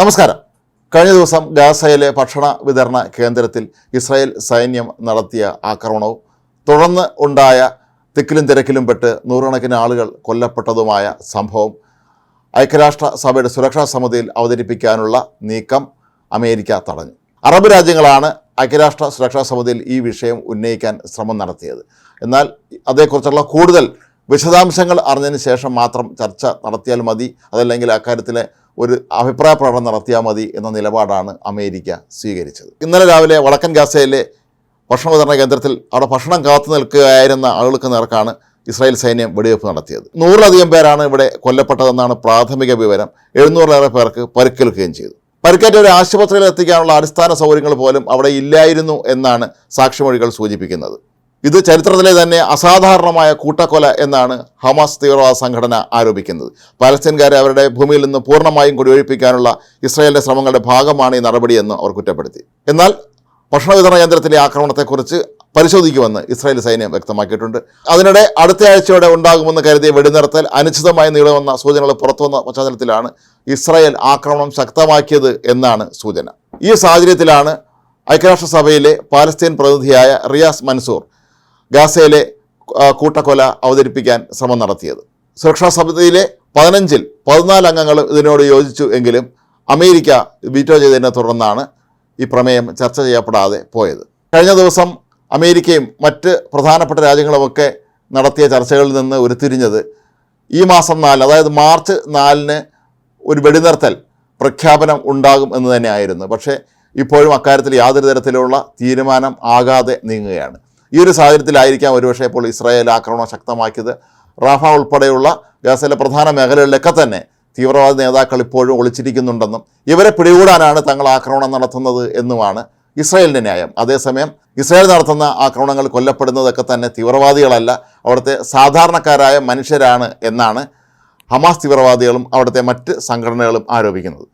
നമസ്കാരം. കഴിഞ്ഞ ദിവസം ഗാസയിലെ ഭക്ഷണ വിതരണ കേന്ദ്രത്തിൽ ഇസ്രായേൽ സൈന്യം നടത്തിയ ആക്രമണവും തുടർന്ന് ഉണ്ടായ തിക്കിലും തിരക്കിലും പെട്ട് നൂറുകണക്കിന് ആളുകൾ കൊല്ലപ്പെട്ടതുമായ സംഭവം ഐക്യരാഷ്ട്ര സഭയുടെ സുരക്ഷാ സമിതിയിൽ അവതരിപ്പിക്കാനുള്ള നീക്കം അമേരിക്ക തടഞ്ഞു. അറബ് രാജ്യങ്ങളാണ് ഐക്യരാഷ്ട്ര സുരക്ഷാ സമിതിയിൽ ഈ വിഷയം ഉന്നയിക്കാൻ ശ്രമം നടത്തിയത്. എന്നാൽ അതേക്കുറിച്ചുള്ള കൂടുതൽ വിശദാംശങ്ങൾ അറിഞ്ഞതിന് ശേഷം മാത്രം ചർച്ച നടത്തിയാൽ മതി. അതല്ലെങ്കിൽ അക്കാര്യത്തിൽ ഒരു അഭിപ്രായ പ്രകടനം നടത്തിയാൽ മതി എന്ന നിലപാടാണ് അമേരിക്ക സ്വീകരിച്ചത്. ഇന്നലെ രാവിലെ വടക്കൻ ഗാസയിലെ ഭക്ഷണ വിതരണ കേന്ദ്രത്തിൽ അവിടെ ഭക്ഷണം കാത്തു നിൽക്കുകയായിരുന്ന ആളുകൾക്ക് നേർക്കാണ് ഇസ്രായേൽ സൈന്യം വെടിവെപ്പ് നടത്തിയത്. നൂറിലധികം പേരാണ് ഇവിടെ കൊല്ലപ്പെട്ടതെന്നാണ് പ്രാഥമിക വിവരം. എഴുന്നൂറിലേറെ പേർക്ക് പരിക്കേൽക്കുകയും ചെയ്തു. പരിക്കേറ്റവരെ ആശുപത്രിയിൽ എത്തിക്കാനുള്ള അടിസ്ഥാന സൗകര്യങ്ങൾ പോലും അവിടെ ഇല്ലായിരുന്നു എന്നാണ് സാക്ഷിമൊഴികൾ സൂചിപ്പിക്കുന്നത്. ഇത് ചരിത്രത്തിലെ തന്നെ അസാധാരണമായ കൂട്ടക്കൊല എന്നാണ് ഹമാസ് തീവ്രവാദ സംഘടന ആരോപിക്കുന്നത്. പാലസ്തീൻകാരെ അവരുടെ ഭൂമിയിൽ നിന്ന് പൂർണമായും കുടിയൊഴിപ്പിക്കാനുള്ള ഇസ്രായേലിന്റെ ശ്രമങ്ങളുടെ ഭാഗമാണ് ഈ നടപടിയെന്ന് അവർ കുറ്റപ്പെടുത്തി. എന്നാൽ ഭക്ഷണ വിതരണ കേന്ദ്രത്തിലെ ആക്രമണത്തെക്കുറിച്ച് പരിശോധിക്കുമെന്ന് ഇസ്രായേൽ സൈന്യം വ്യക്തമാക്കിയിട്ടുണ്ട്. അതിനിടെ അടുത്ത ആഴ്ചയോടെ ഉണ്ടാകുമെന്ന് കരുതിയ വെടിനിർത്തൽ അനിശ്ചിതമായി നീളുമെന്ന സൂചനകൾ പുറത്തുവന്ന പശ്ചാത്തലത്തിലാണ് ഇസ്രായേൽ ആക്രമണം ശക്തമാക്കിയത് എന്നാണ് സൂചന. ഈ സാഹചര്യത്തിലാണ് ഐക്യരാഷ്ട്രസഭയിലെ പാലസ്തീൻ പ്രതിനിധിയായ റിയാസ് മൻസൂർ ഗാസയിലെ കൂട്ടക്കൊല അവതരിപ്പിക്കാൻ ശ്രമം നടത്തിയത്. സുരക്ഷാ സമിതിയിലെ പതിനഞ്ചിൽ പതിനാല് അംഗങ്ങൾ ഇതിനോട് യോജിച്ചു എങ്കിലും അമേരിക്ക വീറ്റോ ചെയ്തതിനെ തുടർന്നാണ് ഈ പ്രമേയം ചർച്ച ചെയ്യപ്പെടാതെ പോയത്. കഴിഞ്ഞ ദിവസം അമേരിക്കയും മറ്റ് പ്രധാനപ്പെട്ട രാജ്യങ്ങളുമൊക്കെ നടത്തിയ ചർച്ചകളിൽ നിന്ന് ഉരുത്തിരിഞ്ഞത് ഈ മാസം നാല് അതായത് മാർച്ച് നാലിന് ഒരു വെടിനിർത്തൽ പ്രഖ്യാപനം ഉണ്ടാകും എന്ന് തന്നെയായിരുന്നു. പക്ഷേ ഇപ്പോഴും അക്കാര്യത്തിൽ യാതൊരു തരത്തിലുള്ള തീരുമാനം ആകാതെ നീങ്ങുകയാണ്. ഈ ഒരു സാഹചര്യത്തിലായിരിക്കാം ഒരുപക്ഷെ ഇപ്പോൾ ഇസ്രായേൽ ആക്രമണം ശക്തമാക്കിയത്. റാഫ ഉൾപ്പെടെയുള്ള ഗാസയിലെ പ്രധാന മേഖലകളിലൊക്കെ തന്നെ തീവ്രവാദ നേതാക്കൾ ഇപ്പോഴും ഒളിച്ചിരിക്കുന്നുണ്ടെന്നും ഇവരെ പിടികൂടാനാണ് തങ്ങൾ ആക്രമണം നടത്തുന്നത് എന്നുമാണ് ഇസ്രായേലിന്റെ ന്യായം. അതേസമയം ഇസ്രായേൽ നടത്തുന്ന ആക്രമണങ്ങൾ കൊല്ലപ്പെടുന്നതൊക്കെ തന്നെ തീവ്രവാദികളല്ല അവിടുത്തെ സാധാരണക്കാരായ മനുഷ്യരാണ് എന്നാണ് ഹമാസ് തീവ്രവാദികളും അവിടുത്തെ മറ്റ് സംഘടനകളും ആരോപിക്കുന്നത്.